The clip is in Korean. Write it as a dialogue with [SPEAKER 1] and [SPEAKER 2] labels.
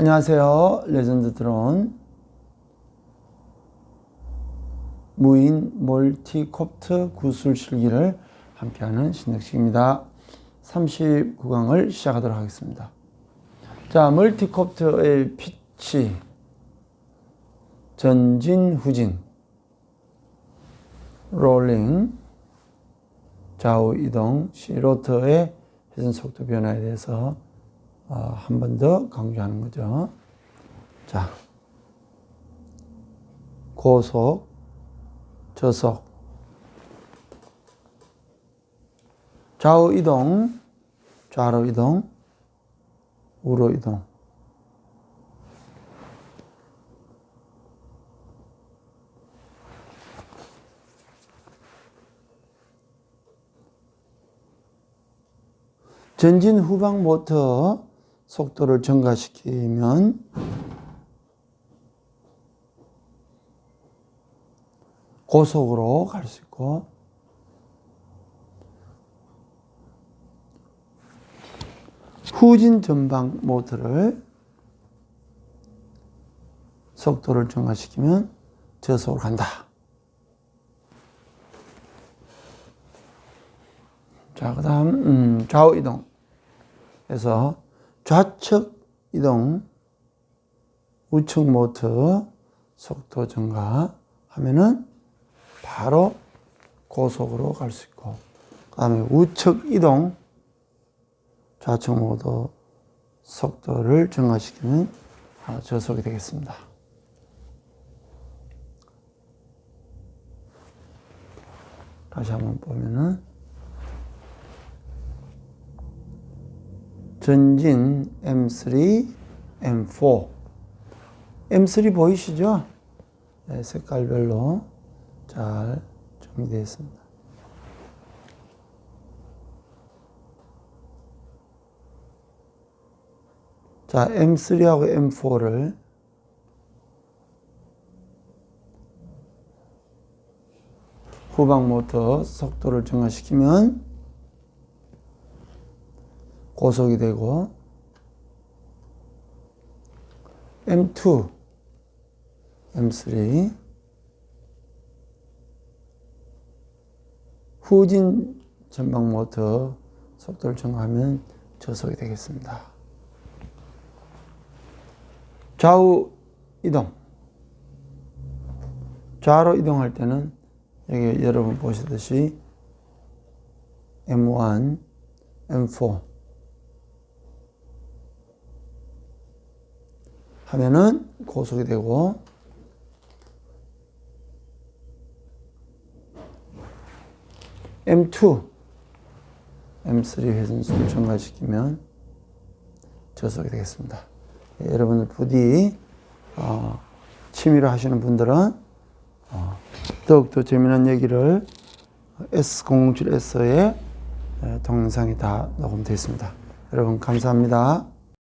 [SPEAKER 1] 안녕하세요. 레전드 드론 무인 멀티콥트 구슬 실기를 함께하는 신혁식입니다. 39강을 시작하도록 하겠습니다. 자, 멀티콥트의 피치, 전진, 후진, 롤링, 좌우 이동, 시로터의 회전 속도 변화에 대해서 어, 한 번 더 강조하는 거죠. 자, 고속, 저속, 좌우 이동, 좌로 이동, 우로 이동. 전진 후방 모터 속도를 증가시키면 고속으로 갈 수 있고 후진 전방 모터를 속도를 증가시키면 저속으로 간다. 자, 그 다음, 음, 좌우 이동. 그래서 좌측 이동, 우측 모터 속도 증가 하면은 바로 고속으로 갈 수 있고, 그 다음에 우측 이동, 좌측 모터 속도를 증가시키면 아, 저속이 되겠습니다. 다시 한번 보면은 전진 M3, M4. M3 보이시죠? 네, 색깔별로 잘 정리되어 있습니다. 자, M3하고 M4를 후방 모터 속도를 증가시키면 고속이 되고 M2, M3 후진 전방 모터 속도를 증가하면 저속이 되겠습니다. 좌우 이동. 좌로 이동할 때는 여기 여러분 보시듯이 M1, M4 하면은 고속이 되고 M2, M3 회전속을 증가시키면 저속이 되겠습니다. 예, 여러분들 부디 어, 취미로 하시는 분들은 어, 더욱더 재미난 얘기를 S007S의 동영상이 다 녹음되어 있습니다. 여러분 감사합니다.